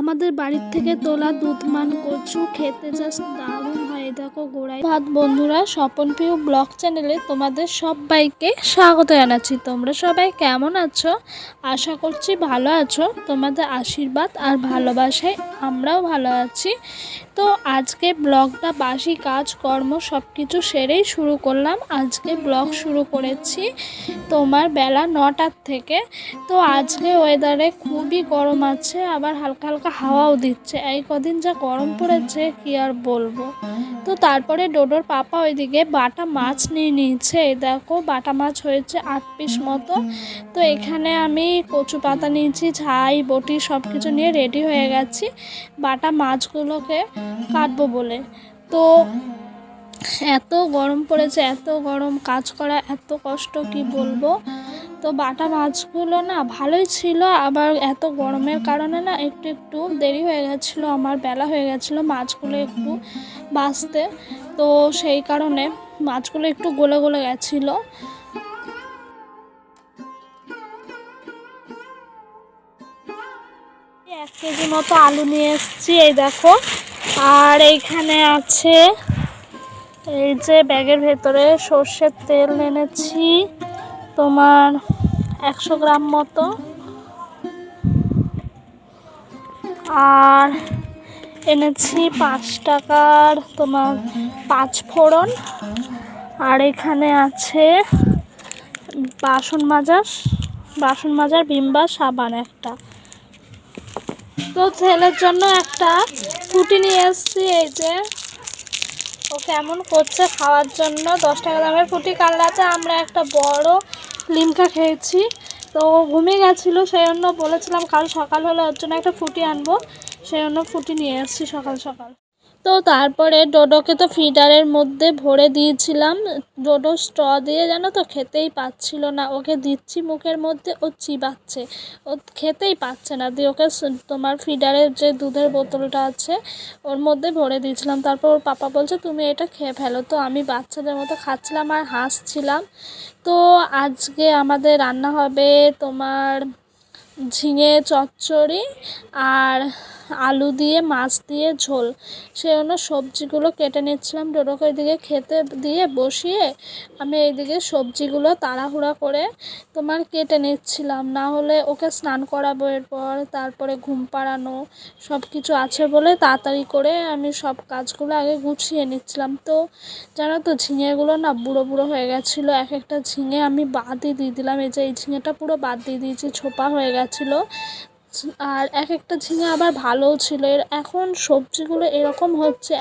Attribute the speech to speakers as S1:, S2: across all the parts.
S1: আমাদের বাড়ির থেকে তোলা দুধ মান কচু খেতে জাস্ট দারুণ হয়। দেখো গোড়ায় ভাত। বন্ধুরা, স্বপন প্রিয় ব্লগ চ্যানেলে তোমাদের সবাইকে স্বাগত জানাচ্ছি। তোমরা সবাই কেমন আছো? আশা করছি ভালো আছো। তোমাদের আশীর্বাদ আর ভালোবাসায় আমরাও ভালো আছি। তো আজকে ব্লগটা বাসি কাজ কর্ম সব কিছু সেরেই শুরু করলাম। আজকে ব্লগ শুরু করেছি তোমার বেলা নটার থেকে। তো আজকে ওয়েদারে খুবই গরম আছে, আবার হালকা হালকা হাওয়াও দিচ্ছে। এই কদিন যা গরম পড়েছে, কি আর বলব? তো তারপরে ডোডোর পাপা ওইদিকে বাটা মাছ নিয়ে নিয়েছে। এই দেখো, বাটা মাছ হয়েছে আট পিস মতো। তো এখানে আমি কচু পাতা নিয়েছি ছাই বটি সব কিছু নিয়ে রেডি হয়ে গেছি। বাটা মাছগুলোকে কাটবো বলে। তো এত গরম পড়েছে, এত গরম কাজ করা, এত কষ্ট, কি বলব? তো বাটা মাছগুলো না ভালোই ছিল, আবার এত গরমের কারণে না একটু একটু দেরি হয়ে গেছিল, আমার বেলা হয়ে গেছিল মাছগুলো একটু বাঁচতে। তো সেই কারণে মাছগুলো একটু গলে গলে গেছিল। এক কেজি মতো আলু নিয়ে এসেছি, এই দেখো। আর এইখানে আছে এই যে ব্যাগের ভেতরে সর্ষের তেল এনেছি, তোমার একশো গ্রাম মতো। আর এনেছি পাঁচ টাকার তোমার পাঁচ ফোড়ন। আর এখানে আছে বাসন মাজার বাসন মাজার বিম্বা সাবান একটা। তো ছেলের জন্য একটা ফুটি নিয়ে এসেছি এই যে। ও কেমন করছে খাওয়ার জন্য? দশ টাকা দামের ফুটি কাল রাতে আমরা একটা বড় লিমকা খেয়েছি। তো ঘুমিয়ে গেছিল, সেই জন্য বলেছিলাম কাল সকাল হলে ওর জন্য একটা ফুটি আনব। সেই জন্য ফুটি নিয়ে আসছি সকাল সকাল। তো তারপরে ডোডোকে তো ফিডারের মধ্যে ভরে দিয়েছিলাম। ডোডো স্ট্র দিয়ে জানো তো খেতেই পাচ্ছিল না। ওকে দিচ্ছি মুখের মধ্যে, ও চিবাচ্ছে। ও খেতেই পাচ্ছে না। দিয়ে ওকে তোমার ফিডারের যে দুধের বোতলটা আছে, ওর মধ্যে ভরে দিয়েছিলাম। তারপর ওর পাপা বলছে, তুমি এটা খেয়ে ফেলো। তো আমি বাচ্চাদের মতো খাচ্ছিলাম আর হাসছিলাম। তো আজকে আমাদের রান্না হবে তোমার ঝিঙে চচ্চড়ি আর আলু দিয়ে, মাছ দিয়ে, ঝোল। সেই জন্য সবজিগুলো কেটে নিচ্ছিলাম। ডোডোকে ওইদিকে খেতে দিয়ে বসিয়ে আমি এইদিকে সবজিগুলো তাড়াহুড়া করে তোমার কেটে নিচ্ছিলাম। না হলে ওকে স্নান করাবো এরপর, তারপরে ঘুম পাড়ানো সব কিছু আছে বলে তাড়াতাড়ি করে আমি সব কাজগুলো আগে গুছিয়ে নিচ্ছিলাম। তো জানো তো, ঝিঙেগুলো না বুড়ো বুড়ো হয়ে গেছিল। এক একটা ঝিঙে আমি বাদই দিয়ে দিলাম। এই যে এই ঝিঙেটা পুরো বাদ দিয়ে দিয়েছি, ছোপা হয়ে গেছিল। আর এক একটা ঝিঙে আবার ভালোও ছিল। এর এখন সবজিগুলো এরকম হচ্ছে।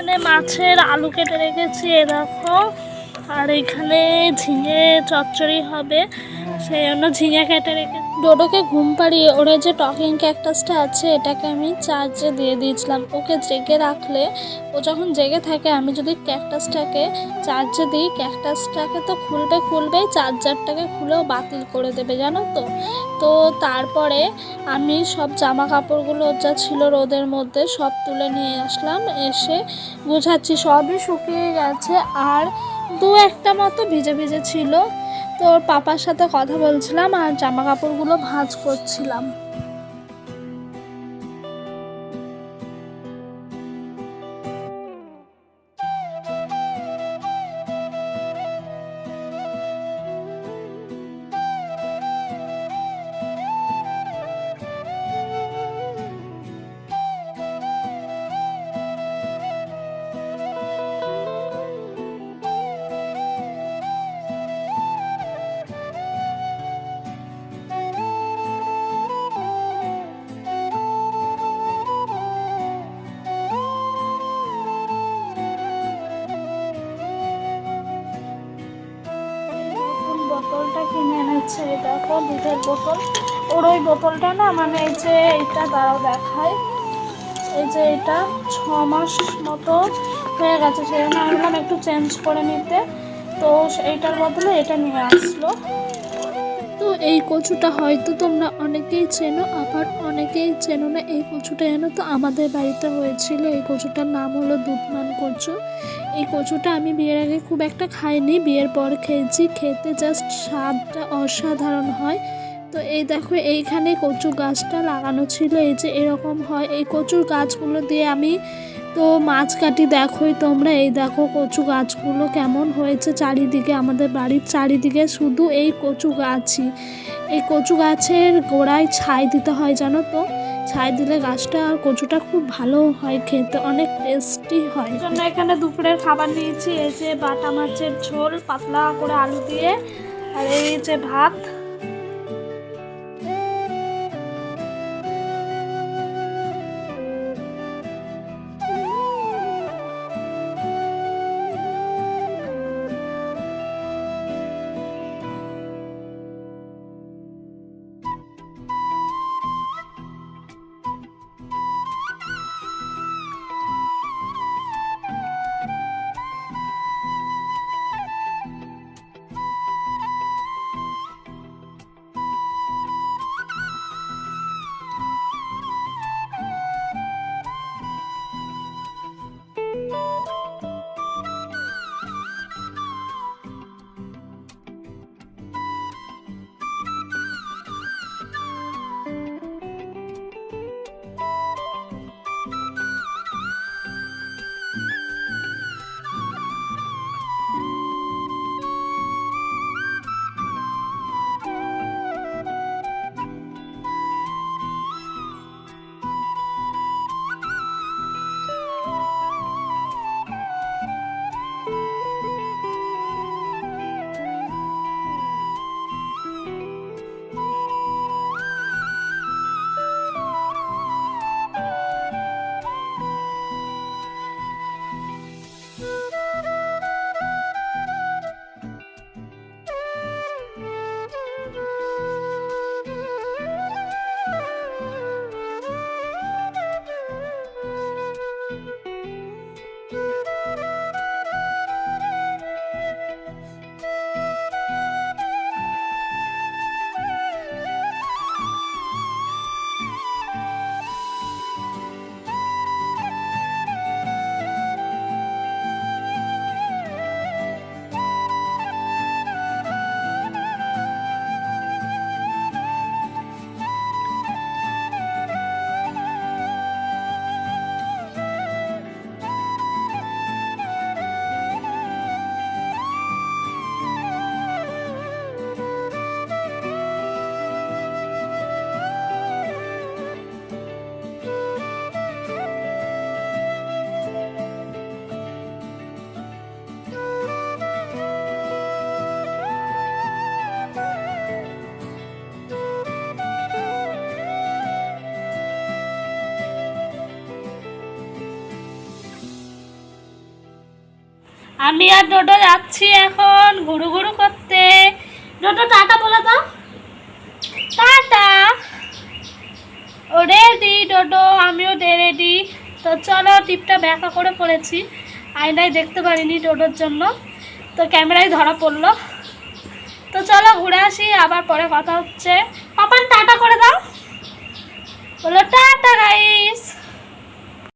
S1: এখানে মাছের আলু কেটে রেখেছি এরকম আর এখানে ঝিঙে চচ্চড়ি হবে। সেই জন্য ঝিঙে কেটে রেখে ডোডোকে ঘুম পাড়িয়ে ওরে যে টকিং ক্যাকটাসটা আছে, এটাকে আমি চার্জে দিয়ে দিয়েছিলাম। ওকে জেগে রাখলে, ও যখন জেগে থাকে, আমি যদি ক্যাকটাসটাকে চার্জে দিই, ক্যাকটাসটাকে তো খুলবে খুলবেই চার্জারটাকে খুলেও বাতিল করে দেবে, জানো তো? তো তারপরে আমি সব জামা কাপড়গুলো যা ছিল রোদের মধ্যে সব তুলে নিয়ে আসলাম। এসে গুছাচ্ছি, সবই শুকিয়ে গেছে। আর দু একটা মতো ভিজে ভিজে ছিল। তো ওর পাপার সাথে কথা বলছিলাম আর জামা কাপড়গুলো ভাঁজ করছিলাম। দুধের বোতল। ওর ওই বোতলটা না মানে এই যে এইটা দাঁড়াও দেখায় এই যে এটা ছ মাস মতো হয়ে গেছে সেজন্য আমি একটু চেঞ্জ করে নিতে। তো এইটার বদলে এটা নিয়ে আসলো। এই কচুটা হয়তো তোমরা অনেকেই চেনো, আবার অনেকেই চেনো না এই কচুটা জানো তো? আমাদের বাড়িতে হয়েছিল, এই কচুটার নাম হলো দুধমান কচু। এই কচুটা আমি বিয়ের আগে খুব একটা খাইনি, বিয়ের পর খেয়েছি। খেতে জাস্ট স্বাদটা অসাধারণ হয়। তো এই দেখো, এইখানে কচু গাছটা লাগানো ছিল, এই যে এরকম হয়। এই কচুর গাছগুলো দিয়ে আমি তো মাছ কাটি দেখোই তোমরা, এই দেখো কচু গাছগুলো কেমন হয়েছে চারিদিকে আমাদের বাড়ির চারিদিকে, শুধু এই কচু গাছই। এই কচু গাছের গোড়ায় ছাই দিতে হয় জানো তো? ছাই দিলে গাছটা আর কচুটা খুব ভালো হয় খেতে, অনেক টেস্টি হয়। জন্য এখানে দুপুরের খাবার নিয়েছি, এই যে বাটা মাছের ঝোল, পাতলা করে আলু দিয়ে, আর এই যে ভাত। আমি আর ডোডো যাচ্ছি এখন ঘুরু ঘুরু করতে। ডোডো, টাটা বলে দাও টাটা। ও রেডি ডোডো, আমিও রেডি। তো চলো, টিপটা ব্যাকা করে পড়েছি। আয়নায় দেখতে পারিনি ডোডোর জন্য। তো ক্যামেরায় ধরা পড়ল। তো চলো ঘুরে আসি, আবার পরে কথা হচ্ছে। পাপান, টাটা করে দাও। বলো টাটা গাইস